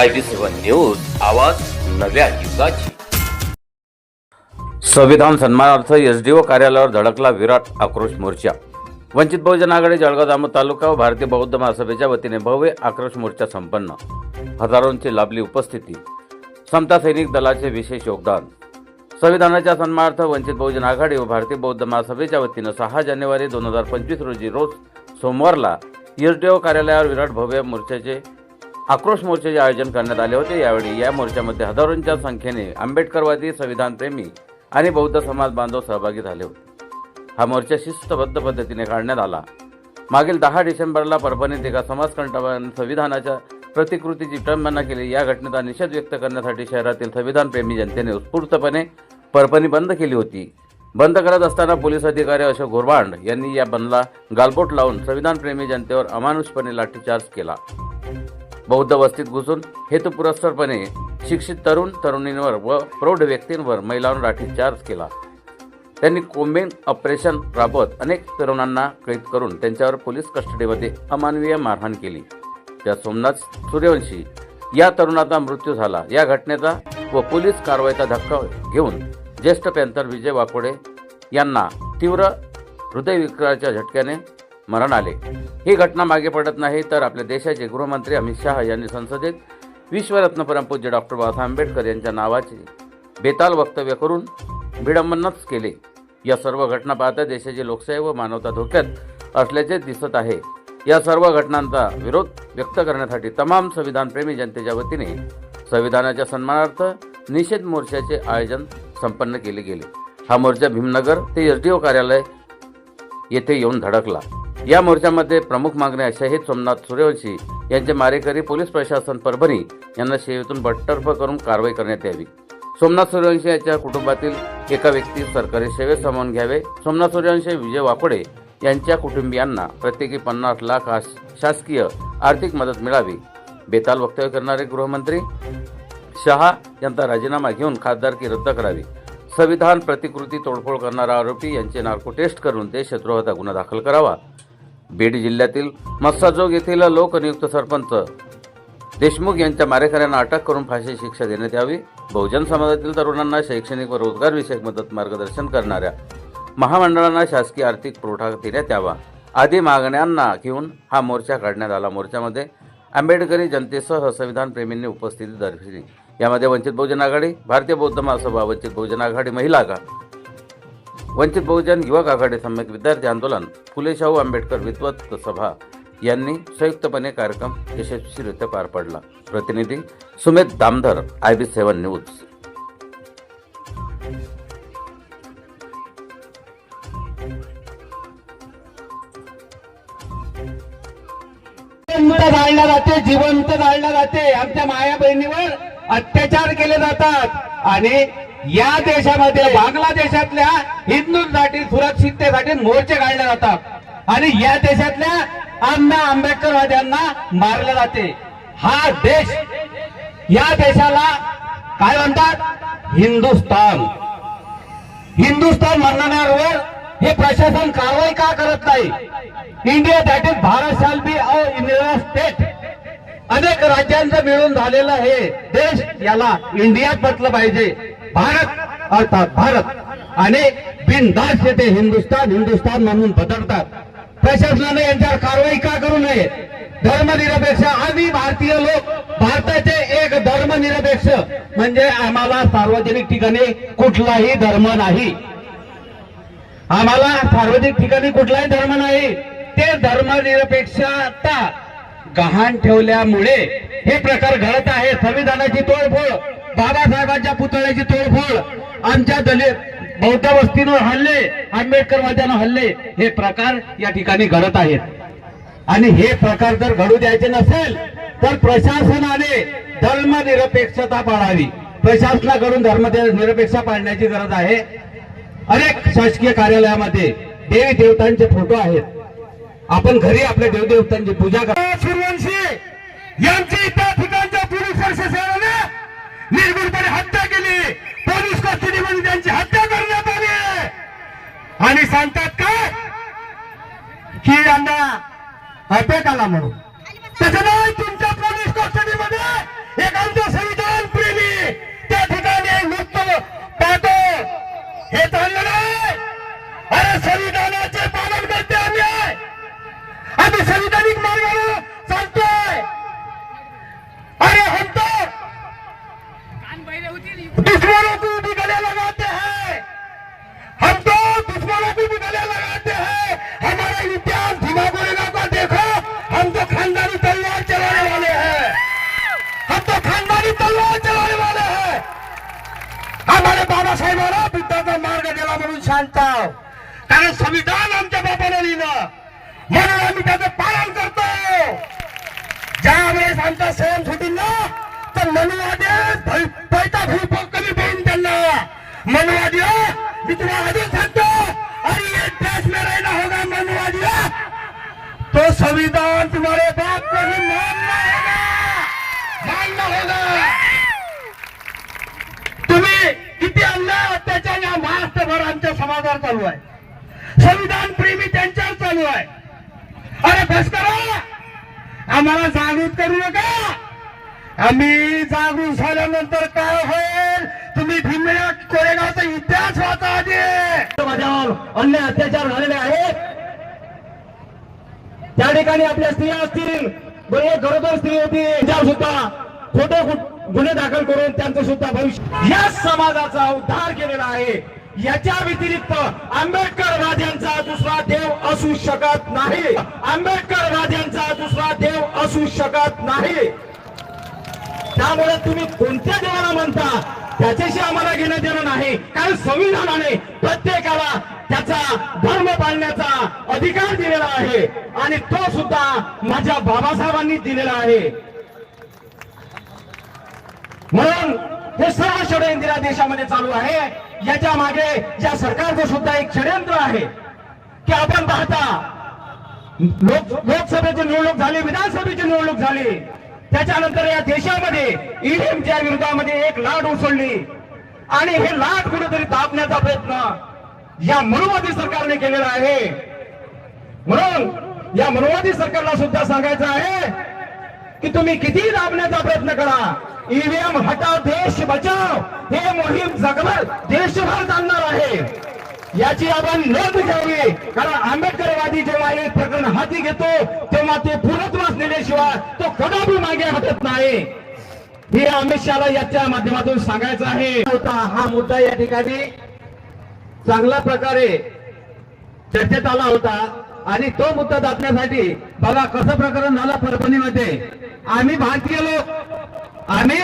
I B seven news आवाज नव्या युगाची. संविधान सन्मानार्थ एसडीओ कार्यालयावर धडकला विराट आक्रोश मोर्चा. वंचित बहुजन आघाडी जळगाव दामोद तालुका व भारतीय बौद्ध महासभेच्या वतीने भव्य आक्रोश मोर्चा संपन्न. हजारोंची लाभली उपस्थिती. समता सैनिक दलाचे विशेष योगदान. संविधानाच्या सन्मानार्थ वंचित बहुजन आघाडी व भारतीय बौद्ध महासभेच्या वतीनं सहा जानेवारी दोन हजार पंचवीस रोजी रोज सोमवारला एसडीओ कार्यालयावर विराट भव्य मोर्चाचे आक्रोश मोर्चाचे आयोजन करण्यात आले होते. यावेळी या मोर्चामध्ये हजारोंच्या संख्येने आंबेडकरवादी संविधानप्रेमी आणि बौद्ध समाज बांधव सहभागी झाले होते. हा मोर्चा शिस्तबद्ध पद्धतीने काढण्यात आला. मागील दहा डिसेंबरला परभणीत एका समाजकंटकाने संविधानाच्या प्रतिकृतीची विटंबना केली. या घटनेचा निषेध व्यक्त करण्यासाठी शहरातील संविधानप्रेमी जनतेने उत्स्फूर्तपणे परभणी बंद केली होती. बंद करत असताना पोलीस अधिकारी अशोक घोरबांड यांनी या बंदला गालबोट लावून संविधानप्रेमी जनतेवर अमानुषपणे लाठीचार्ज केला. बौद्ध वस्तीत घुसून हेतुपुरस्सरपणे शिक्षित तरुण तरुणींवर व प्रौढ व्यक्तींवर महिलांवर लाठीचार्ज केला. त्यांनी कोंबेन ऑपरेशन राबवत अनेक तरुणांना कैद करून त्यांच्यावर पोलीस कस्टडीमध्ये अमानवीय मारहाण केली. त्या सोमनाथ सूर्यवंशी या तरुणाचा मृत्यू झाला. या घटनेचा व पोलीस कारवाईचा धक्का घेऊन ज्येष्ठ पॅन्थर विजय वाकोडे यांना तीव्र हृदयविकाराच्या झटक्याने मरण आले. ही घटना मागे पडत नाही तर आपल्या देशाचे गृहमंत्री अमित शहा यांनी संसदेत विश्वरत्न परमपूज्य डॉक्टर बाबासाहेब आंबेडकर यांच्या नावाचे बेताल वक्तव्य करून विडंबनच केले. या सर्व घटना पाहता देशाची लोकशाही व मानवता धोक्यात असल्याचे दिसत आहे. या सर्व घटनांचा विरोध व्यक्त करण्यासाठी तमाम संविधानप्रेमी जनतेच्या वतीने संविधानाच्या सन्मानार्थ निषेध मोर्चाचे आयोजन संपन्न केले गेले. हा मोर्चा भीमनगर ते एसडीओ कार्यालय येथे येऊन धडकला. या मोर्चामध्ये प्रमुख मागण्या शहीद सोमनाथ सूर्यवंशी यांचे मारेकरी पोलीस प्रशासन परभणी यांना सेवेतून बडतर्फ करून कारवाई करण्यात यावी. सोमनाथ सूर्यवंशी यांच्या कुटुंबातील एका व्यक्ती सरकारी सेवेत सामावून घ्यावे. सोमनाथ सूर्यवंशी विजय वाकोडे यांच्या कुटुंबियांना प्रत्येकी पन्नास लाख शासकीय आर्थिक मदत मिळावी. बेताल वक्तव्य करणारे गृहमंत्री शहा यांचा राजीनामा घेऊन खासदारकी रद्द करावी. संविधान प्रतिकृती तोडफोड करणारा आरोपी यांचे नार्को टेस्ट करून देशद्रोहाचा गुन्हा दाखल करावा. बीड जिल्ह्यातील मस्साजोग येथील लोकनियुक्त सरपंच देशमुख यांच्या मारेकऱ्यांना अटक करून फाशी शिक्षा देण्यात यावी. बहुजन समाजातील तरुणांना शैक्षणिक व रोजगार विषयक मदत मार्गदर्शन करणाऱ्या महामंडळांना शासकीय आर्थिक पुरवठा देण्यात यावा. आदी मागण्यांना घेऊन हा मोर्चा काढण्यात आला. मोर्चामध्ये आंबेडकरी जनतेसह संविधानप्रेमींनी उपस्थिती दर्शवली. यामध्ये वंचित बहुजन आघाडी भारतीय बौद्ध महासभा वंचित बहुजन आघाडी महिला आघाडी वंचित बहुजन युवक आघाडी समेत विद्यार्थी आंदोलन फुले शाहू आंबेडकर विद्वत सभा यांनी संयुक्तपणे कार्यक्रम यशस्वीरित्या पार पडला. प्रतिनिधी Sumedh Damdhar I B seven news. जिवंत जाळल्या जाते जिवंत जाळल्या जाते. आमच्या माया बहिणीवर अत्याचार केले जातात. आणि या देशामध्ये बांगलादेशातल्या हिंदूंसाठी सुरक्षिततेसाठी मोर्चे काढले जातात. आणि या देशातल्या आम्हा आंबेडकरवाद्यांना मारले जाते. हा देश या देशाला काय म्हणतात? हिंदुस्तान हिंदुस्तान म्हणणाऱ्यावर हे प्रशासन कारवाई का करत नाही? India that is Bharat shall be a India state अनेक राज्यांचं मिळून झालेलं हे देश याला इंडियात म्हटलं पाहिजे. भारत अर्थात भारत. अनेक बिनधास्त येथे हिंदुस्तान हिंदुस्थान म्हणून बदलतात. प्रशासनाने यांच्यावर कारवाई का करू नये? धर्मनिरपेक्ष. आम्ही भारतीय लोक भारताचे एक धर्मनिरपेक्ष. म्हणजे आम्हाला सार्वजनिक ठिकाणी कुठलाही धर्म नाही. आम्हाला सार्वजनिक ठिकाणी कुठलाही धर्म नाही. ते धर्मनिरपेक्षता गहाण ठेवल्यामुळे हे प्रकार घडत आहे. संविधानाची तोडफोड. बाबासाहेबांच्या पुतळ्याची तोडफोड आमच्या दलित बौद्ध वस्तींवर हल्ले आंबेडकरवाद्यांना हल्ले हे प्रकार या ठिकाणी घडत आहेत. आणि हे प्रकार जर घडू द्यायचे नसेल तर प्रशासनाने धर्मनिरपेक्षता पाळावी. प्रशासनाकडून धर्म निरपेक्ष पाळण्याची गरज आहे. अनेक शासकीय कार्यालयामध्ये देवी देवतांचे फोटो आहेत. आपण घरी आपल्या देवदेवतांची पूजा करा सूर्यवंशी यांची त्या ठिकाणच्या पोलीस प्रशासनाने निर्भीडपणे हत्या केली. पोलीस कस्टडीमध्ये त्यांची हत्या करण्यात आली. आणि सांगतात काय? की यांना अटक आला म्हणून. तसं नाही तुमच्या पोलीस कस्टडीमध्ये एक आमचं संविधान प्रेमी. त्या ठिकाणी मुक्त पाहतो. हे चाललं शांत आहो. कारण संविधान आमच्या बापाने लिहिलं. म्हणून आम्ही त्याचं पालन करतो ज्यावेळेस आमचा सण सुटील ना तर मनुवादी पैसा खूप कमी पडून त्यांना. मनुवादी हो, मी तुला अजून सांगतो. अरे ये देश में रहना होगा मनुवादी हो. तो संविधान तुम्हारे बाप को भी मानना होगा. मानना होगा. तुम्ही किती अन्याय अत्याचार या महाराष्ट्रभर आमच्या समाजावर चालू आहे. संविधान प्रेमी त्यांच्यावर चालू आहे. अरे बस करा. आम्हाला जागृत करू नका. आम्ही जागृत झाल्यानंतर काय होईल? तुम्ही भीमया कोरेगावचा इतिहास वाचा आधी. माझ्यावर अन्याय अत्याचार झालेले आहेत. त्या ठिकाणी आपल्या स्त्रिया असतील बरोबर गरोदर स्त्री होती त्या सुद्धा खोटे गुन्हे दाखल करून त्यांचं सुद्धा भविष्य या समाजाचा उद्धार केलेला आहे. याच्या व्यतिरिक्त आंबेडकर राजांचा दुसरा देव असू शकत नाही. आंबेडकर राजांचा दुसरा देव असू शकत नाही. त्यामुळे तुम्ही कोणत्या देवाला म्हणता? त्याच्याशी आम्हाला घेणं देणं नाही. कारण संविधानाने प्रत्येकाला त्याचा धर्म पाळण्याचा अधिकार दिलेला आहे. आणि तो सुद्धा माझ्या बाबासाहेबांनी दिलेला आहे. म्हणून हे सर्व षडयंत्रा देशामध्ये चालू आहे. याच्या मागे या सरकारचं सुद्धा एक षडयंत्र आहे की आपण पाहता लोक लोकसभेची निवडणूक झाली विधानसभेची निवडणूक झाली त्याच्यानंतर या देशामध्ये ईव्हीएमच्या विरोधामध्ये एक लाट उसळली. आणि हे लाट कुठेतरी दाबण्याचा प्रयत्न या मनुवादी सरकारने केलेला आहे. म्हणून या मनुवादी सरकारला सुद्धा सांगायचं आहे की तुम्ही किती दाबण्याचा प्रयत्न करा. ईव्हीएम हटाव देश बचाव. हे मोहीम जगभर देशभर चालणार आहे. याची आपण नोंद घ्यावी. कारण आंबेडकरवादी जेव्हा हे प्रकरण हाती घेतो तेव्हा ते पूर्णत्वास नेल्याशिवाय तो कदापि मागे हटत नाही. हे अमित शहाला याच्या माध्यमातून सांगायचं आहे. होता हा मुद्दा या ठिकाणी चांगल्या प्रकारे चर्चेत आला होता. आणि तो मुद्दा दाखण्यासाठी बघा कसं प्रकरण झालं परभणीमध्ये? आम्ही भारतीय लोक. आम्ही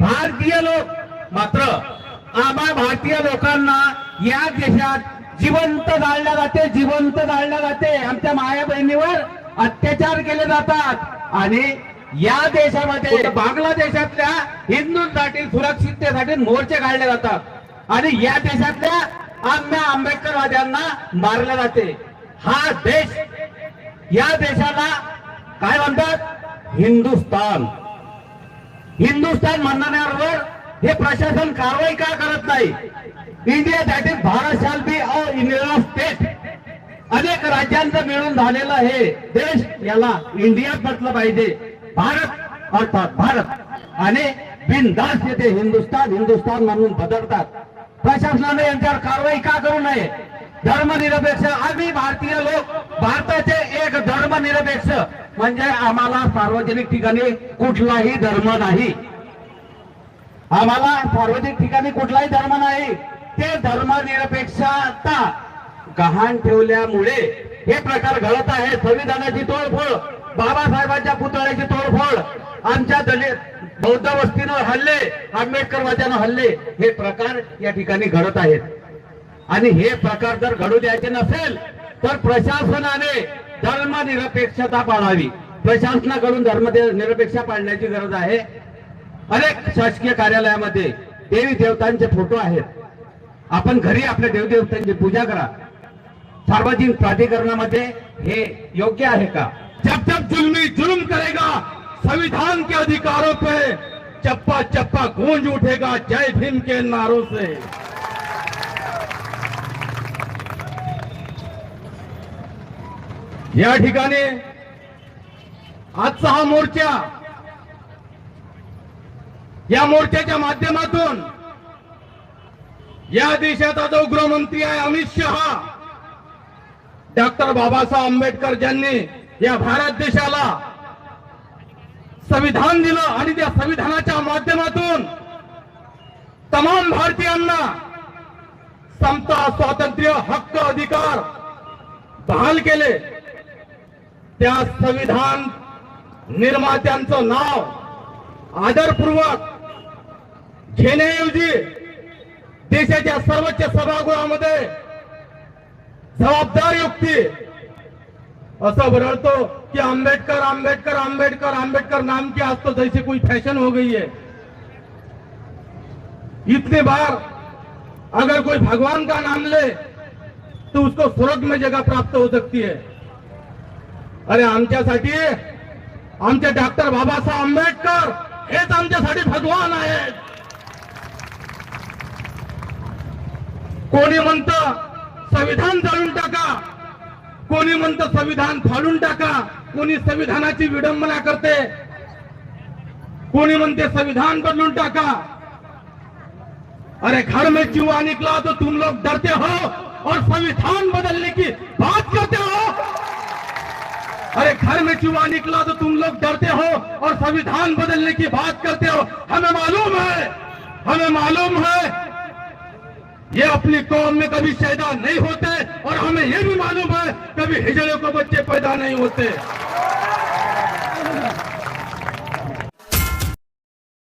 भारतीय लोक. मात्र आम्हा भारतीय लोकांना या देशात जिवंत जाळल्या जाते जिवंत जाळल्या जाते. आमच्या माया बहिणीवर अत्याचार केले जातात. आणि या देशामध्ये बांगलादेशातल्या हिंदूंसाठी सुरक्षिततेसाठी मोर्चे काढले जातात. आणि या देशातल्या आम्हा आंबेडकरवाद्यांना मारले जाते. हा देश या देशाला काय म्हणतात? हिंदुस्तान हिंदुस्तान म्हणणाऱ्यावर हे प्रशासन कारवाई का करत नाही? India that is Bharat shall be a India state अनेक राज्यांचं मिळून झालेलं हे देश याला इंडिया म्हटलं पाहिजे. भारत अर्थात भारत. आणि बिनदास येथे हिंदुस्तान हिंदुस्तान म्हणून बदलतात. प्रशासनाने यांच्यावर कारवाई का करू नये? धर्मनिरपेक्ष. आम्ही भारतीय लोक भारताचे एक धर्मनिरपेक्ष. म्हणजे आम्हाला सार्वजनिक ठिकाणी कुठलाही धर्म नाही. आम्हाला सार्वजनिक ठिकाणी कुठलाही धर्म नाही. ते धर्मनिरपेक्षता गहाण ठेवल्यामुळे हे प्रकार घडत आहे संविधानाची तोडफोड बाबासाहेबांच्या पुतळ्याची तोडफोड आमच्या दलित बौद्ध वस्तीनं हल्ले आंबेडकरवाद्यानं हल्ले हे प्रकार या ठिकाणी घडत आहेत. आणि हे प्रकार जर घडू द्यायचे नसेल तर प्रशासनाने धर्मनिरपेक्षता पाळावी. प्रशासनाकडून धर्म निरपेक्षा पाळण्याची गरज आहे. अनेक शासकीय कार्यालयामध्ये देवी देवतांचे फोटो आहेत. आपण घरी आपल्या देवदेवतांची पूजा करा. सार्वजनिक प्राधिकरणामध्ये हे योग्य आहे का? जब जब जुलमी जुलम करेगा संविधान के अधिकारों पे चप्पा चप्पा गूंज उठेगा जय भीम के नारों से। या ठिकाणी आजचा हा मोर्चा या मोर्चाच्या माध्यमातून या देशाचा जो गृहमंत्री आहे अमित शहा डॉक्टर बाबासाहेब आंबेडकर ज्यांनी या भारत देशाला संविधान दिलं आणि त्या संविधानाच्या माध्यमातून तमाम तमाम भारतीयांना समता स्वातंत्र्य हक्क अधिकार बहाल केले. त्या संविधान निर्मात्यांचं नाव आदरपूर्वक घेण्याऐवजी देशाच्या सर्वोच्च सभागृहामध्ये जबाबदार युक्ती असं बरळतो की आंबेडकर आंबेडकर आंबेडकर आंबेडकर नाम के आज तो जैसे कोई फैशन हो गई है. इतने बार अगर कोई भगवान का नाम ले तो उसको स्वर्ग में जगह प्राप्त हो सकती है. अरे आमच्यासाठी आमचे डॉक्टर बाबासाहेब आंबेडकर हेच आमच्यासाठी भगवान आहेत. कोणी म्हणतं संविधान जाळून टाका. कोणी म्हणत संविधान फाडून टाका. कोणी संविधानाची विडंबना करते. कोणी म्हणते संविधान बदलून टाका. अरे घर में चूहा निकला तो तुम लोग डरते हो. और संविधान बदलने की बात करते हो. अरे घर में चुहा निकला तो तुम लोग डरते हो और संविधान बदलने की बात करते हो। हमें मालूम है, हमें मालूम है, ये अपनी कौम में कभी पैदा नहीं होते और हमें ये भी मालूम है, कभी हिजड़े को बच्चे पैदा नहीं होते।